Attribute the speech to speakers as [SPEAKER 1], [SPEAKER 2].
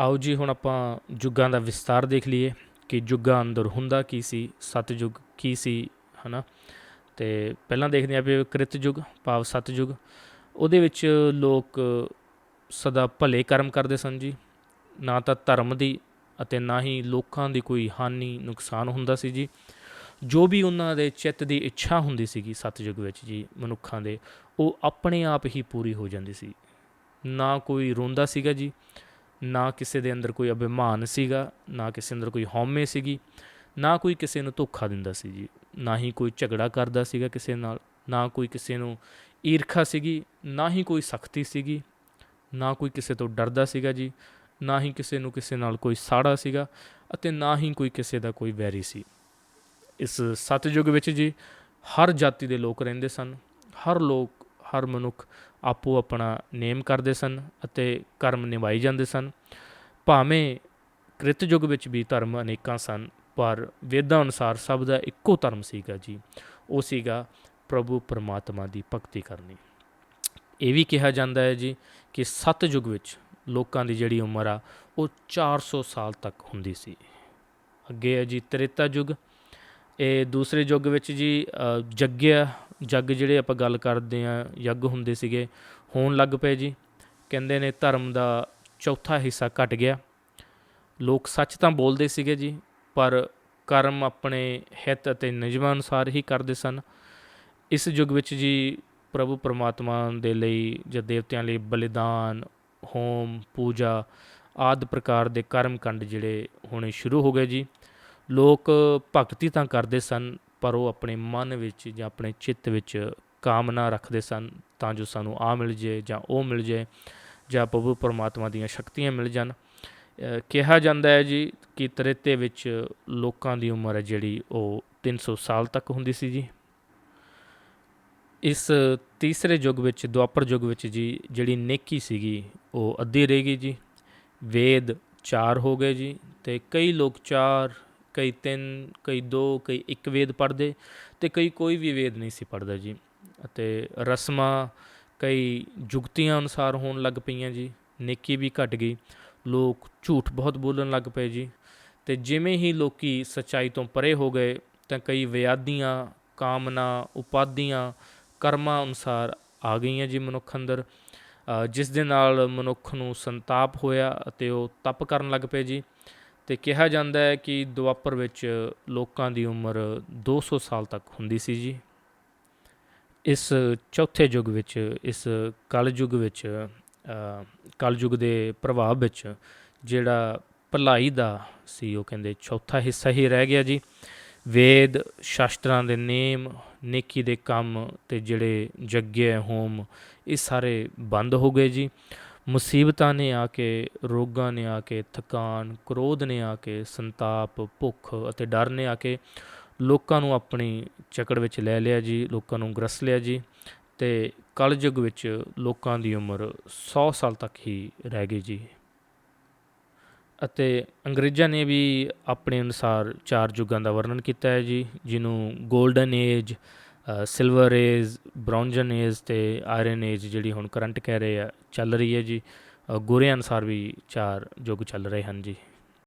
[SPEAKER 1] ਆਓ ਜੀ, ਹੁਣ ਆਪਾਂ ਯੁੱਗਾਂ ਦਾ ਵਿਸਤਾਰ ਦੇਖ ਲਈਏ ਕਿ ਯੁੱਗਾਂ ਅੰਦਰ ਹੁੰਦਾ ਕੀ ਸੀ ਸਤਯੁਗ ਕੀ ਸੀ, ਹਨਾ? ਤੇ ਪਹਿਲਾਂ ਦੇਖਦੇ ਹਾਂ ਵੀ ਕ੍ਰਿਤ ਯੁੱਗ ਭਾਵ ਸਤਯੁਗ ਉਹਦੇ ਵਿੱਚ ਲੋਕ ਸਦਾ ਭਲੇ ਕਰਮ ਕਰਦੇ ਸਨ ਜੀ। ਨਾ ਤਾਂ ਧਰਮ ਦੀ ਅਤੇ ਨਾ ਹੀ ਲੋਕਾਂ ਦੀ ਕੋਈ ਹਾਨੀ, ਨੁਕਸਾਨ ਹੁੰਦਾ ਸੀ ਜੀ। ਜੋ ਵੀ ਉਹਨਾਂ ਦੇ ਚਿੱਤ ਦੀ ਇੱਛਾ ਹੁੰਦੀ ਸੀਗੀ ਸਤਯੁਗ ਵਿੱਚ ਜੀ, ਮਨੁੱਖਾਂ ਦੇ, ਉਹ ਆਪਣੇ ਆਪ ਹੀ ਪੂਰੀ ਹੋ ਜਾਂਦੀ ਸੀ। ਨਾ ਕੋਈ ਰੋਂਦਾ ਸੀਗਾ ਜੀ। ਨਾ ਕਿਸੇ ਦੇ ਅੰਦਰ ਕੋਈ ਅਭਿਮਾਨ ਸੀਗਾ, ਨਾ ਕਿਸੇ ਅੰਦਰ ਕੋਈ ਹਉਮੈ ਸੀਗੀ, ਨਾ ਕੋਈ ਕਿਸੇ ਨੂੰ ਧੋਖਾ ਦਿੰਦਾ ਸੀ ਜੀ, ਨਾ ਹੀ ਕੋਈ ਝਗੜਾ ਕਰਦਾ ਸੀਗਾ ਕਿਸੇ ਨਾਲ, ਨਾ ਕੋਈ ਕਿਸੇ ਨੂੰ ਈਰਖਾ ਸੀਗੀ, ਨਾ ਹੀ ਕੋਈ ਸਖਤੀ ਸੀਗੀ, ਨਾ ਕੋਈ ਕਿਸੇ ਤੋਂ ਡਰਦਾ ਸੀਗਾ ਜੀ, ਨਾ ਹੀ ਕਿਸੇ ਨੂੰ ਕਿਸੇ ਨਾਲ ਕੋਈ ਸਾੜਾ ਸੀਗਾ ਅਤੇ ਨਾ ਹੀ ਕੋਈ ਕਿਸੇ ਦਾ ਕੋਈ ਵੈਰੀ ਸੀ। ਇਸ ਸਤਯੁਗ ਵਿੱਚ ਜੀ ਹਰ ਜਾਤੀ ਦੇ ਲੋਕ ਰਹਿੰਦੇ ਸਨ, ਹਰ ਲੋਕ, ਹਰ ਮਨੁੱਖ ਆਪੋ ਆਪਣਾ ਨੇਮ ਕਰਦੇ ਸਨ ਅਤੇ ਕਰਮ ਨਿਭਾਈ ਜਾਂਦੇ ਸਨ। ਭਾਵੇਂ ਕ੍ਰਿਤ ਯੁੱਗ ਵਿੱਚ ਵੀ ਧਰਮ ਅਨੇਕਾਂ ਸਨ, ਪਰ ਵੇਦਾਂ ਅਨੁਸਾਰ ਸਭ ਦਾ ਇੱਕੋ ਧਰਮ ਸੀਗਾ ਜੀ। ਉਹ ਸੀਗਾ ਪ੍ਰਭੂ ਪਰਮਾਤਮਾ ਦੀ ਭਗਤੀ ਕਰਨੀ। ਇਹ ਵੀ ਕਿਹਾ ਜਾਂਦਾ ਹੈ ਜੀ ਕਿ ਸਤਯੁਗ ਵਿੱਚ ਲੋਕਾਂ ਦੀ ਜਿਹੜੀ ਉਮਰ ਆ, ਉਹ 400 ਸਾਲ ਤੱਕ ਹੁੰਦੀ ਸੀ। ਅੱਗੇ ਹੈ ਜੀ ਤ੍ਰੇਤਾ ਯੁੱਗ ਇਹ ਦੂਸਰੇ ਯੁੱਗ ਵਿੱਚ ਜੀ ਅ, ਯੱਗਿਆ ਜੱਗ ਜਿਹੜੇ ਆਪਾਂ ਗੱਲ ਕਰਦੇ ਆ ਯੱਗ ਹੁੰਦੇ ਸੀਗੇ ਹੋਣ ਲੱਗ ਪਏ ਜੀ। ਕਹਿੰਦੇ ਨੇ ਧਰਮ ਦਾ ਚੌਥਾ ਹਿੱਸਾ ਘਟ ਗਿਆ। ਲੋਕ ਸੱਚ ਤਾਂ ਬੋਲਦੇ ਸੀਗੇ ਜੀ ਪਰ ਕਰਮ ਆਪਣੇ ਹਿੱਤ ਅਤੇ ਨਿਯਮਾਂ ਅਨੁਸਾਰ ਹੀ ਕਰਦੇ ਸਨ। ਇਸ ਯੁੱਗ ਵਿੱਚ ਜੀ ਪ੍ਰਭੂ ਪਰਮਾਤਮਾ ਦੇ ਲਈ ਜਾਂ ਦੇਵਤਿਆਂ ਲਈ ਬਲੀਦਾਨ ਹੋਮ ਪੂਜਾ ਆਦਿ ਪ੍ਰਕਾਰ ਦੇ ਕਰਮ ਕੰਡ ਜਿਹੜੇ ਹੋਣੇ ਸ਼ੁਰੂ ਹੋ ਗਏ ਜੀ। ਲੋਕ ਭਗਤੀ ਤਾਂ ਕਰਦੇ ਸਨ, ਪਰ ਉਹ ਆਪਣੇ ਮਨ ਵਿੱਚ ਜਾਂ ਆਪਣੇ ਚਿੱਤ ਵਿੱਚ ਕਾਮਨਾ ਰੱਖਦੇ ਸਨ, ਤਾਂ ਜੋ ਸਾਨੂੰ ਆ ਮਿਲ ਜੇ ਜਾਂ ਉਹ ਮਿਲ ਜੇ, ਜਾਂ ਪ੍ਰਭੂ ਪਰਮਾਤਮਾ ਦੀਆਂ ਸ਼ਕਤੀਆਂ ਮਿਲ ਜਾਣ। ਕਿਹਾ ਜਾਂਦਾ ਹੈ ਜੀ ਕਿ ਤ੍ਰੇਤੇ ਵਿੱਚ ਲੋਕਾਂ ਦੀ ਉਮਰ ਹੈ ਜਿਹੜੀ ਉਹ 300 ਸਾਲ ਤੱਕ ਹੁੰਦੀ ਸੀ ਜੀ। ਇਸ ਤੀਸਰੇ ਯੁੱਗ ਵਿੱਚ, ਦੁਆਪਰ ਯੁੱਗ ਵਿੱਚ ਜੀ, ਜਿਹੜੀ ਨੇਕੀ ਸੀਗੀ, ਉਹ ਅੱਧੀ ਰਹਿ ਗਈ ਜੀ। ਵੇਦ ਚਾਰ ਹੋ ਗਏ ਜੀ, ਤੇ ਕਈ ਲੋਕ ਚਾਰ ਕਈ ਤਿੰਨ, ਕਈ ਦੋ, ਕਈ ਇੱਕ ਵੇਦ ਪੜ੍ਹਦੇ ਤੇ ਕਈ ਕੋਈ ਵੀ ਵੇਦ ਨਹੀਂ ਸੀ ਪੜ੍ਹਦਾ ਜੀ। ਅਤੇ ਰਸਮਾਂ ਕਈ ਜੁਗਤੀਆਂ ਅਨੁਸਾਰ ਹੋਣ ਲੱਗ ਪਈਆਂ ਜੀ, ਨੇਕੀ ਵੀ ਘਟ ਗਈ। ਲੋਕ ਝੂਠ ਬਹੁਤ ਬੋਲਣ ਲੱਗ ਪਏ ਜੀ। ਤੇ ਜਿਵੇਂ ਹੀ ਲੋਕੀ ਸੱਚਾਈ ਤੋਂ ਪਰੇ ਹੋ ਗਏ ਤਾਂ ਕਈ ਵਿਆਦੀਆਂ ਕਾਮਨਾ ਉਪਾਦੀਆਂ ਕਰਮਾਂ ਅਨੁਸਾਰ ਆ ਗਈਆਂ ਜੀ ਮਨੁੱਖ ਅੰਦਰ। ਜਿਸ ਦੇ ਨਾਲ ਮਨੁੱਖ ਨੂੰ ਸੰਤਾਪ ਹੋਇਆ ਅਤੇ ਉਹ ਤਪ ਕਰਨ ਲੱਗ ਪਏ ਜੀ। ਤੇ ਕਿਹਾ ਜਾਂਦਾ ਹੈ ਕਿ ਦੁਆਪਰ ਵਿੱਚ ਲੋਕਾਂ ਦੀ ਉਮਰ 200 ਸਾਲ ਤੱਕ ਹੁੰਦੀ ਸੀ ਜੀ। ਇਸ ਚੌਥੇ ਯੁੱਗ ਵਿੱਚ ਇਸ ਕਲਯੁੱਗ ਵਿੱਚ ਅ, ਕਲਯੁੱਗ ਦੇ ਪ੍ਰਭਾਵ ਵਿੱਚ ਜਿਹੜਾ ਭਲਾਈ ਦਾ ਸੀ ਉਹ ਕਹਿੰਦੇ ਚੌਥਾ ਹਿੱਸਾ ਹੀ ਰਹਿ ਗਿਆ ਜੀ। ਵੇਦ ਸ਼ਾਸਤਰਾਂ ਦੇ ਨੇਮ ਨੇਕੀ ਦੇ ਕੰਮ ਤੇ ਜਿਹੜੇ ਯੱਗੇ ਹੋਮ ਇਹ ਸਾਰੇ ਬੰਦ ਹੋ ਗਏ ਜੀ। ਮੁਸੀਬਤਾਂ ਨੇ ਆ ਕੇ, ਰੋਗਾਂ ਨੇ ਆ ਕੇ, ਥਕਾਨ, ਕ੍ਰੋਧ ਨੇ ਆ ਕੇ, ਸੰਤਾਪ, ਭੁੱਖ ਅਤੇ ਡਰ ਨੇ ਆ ਕੇ ਲੋਕਾਂ ਨੂੰ ਆਪਣੀ ਚਕੜ ਵਿੱਚ ਲੈ ਲਿਆ ਜੀ, ਲੋਕਾਂ ਨੂੰ ਗਰਸ ਲਿਆ ਜੀ ਤੇ ਕਲਯੁੱਗ ਵਿੱਚ ਲੋਕਾਂ ਦੀ ਉਮਰ 100 ਸਾਲ ਤੱਕ ਹੀ ਰਹਿ ਗਈ ਜੀ। ਅਤੇ ਅੰਗਰੇਜ਼ਾਂ ਨੇ ਵੀ ਆਪਣੇ ਅਨੁਸਾਰ ਚਾਰ ਯੁੱਗਾਂ ਦਾ ਵਰਣਨ ਕੀਤਾ ਹੈ ਜੀ, ਜਿਹਨੂੰ golden age silver age bronze age ਤੇ ਆਇਰਨ ਏਜ ਜਿਹੜੀ ਹੁਣ ਕਰੰਟ ਕਹਿ ਰਹੇ ਆ ਚੱਲ ਰਹੀ ਹੈ ਜੀ। ਅ, ਗੋਰਿਆਂ ਅਨੁਸਾਰ ਵੀ ਚਾਰ ਯੁੱਗ ਚੱਲ ਰਹੇ ਹਨ ਜੀ।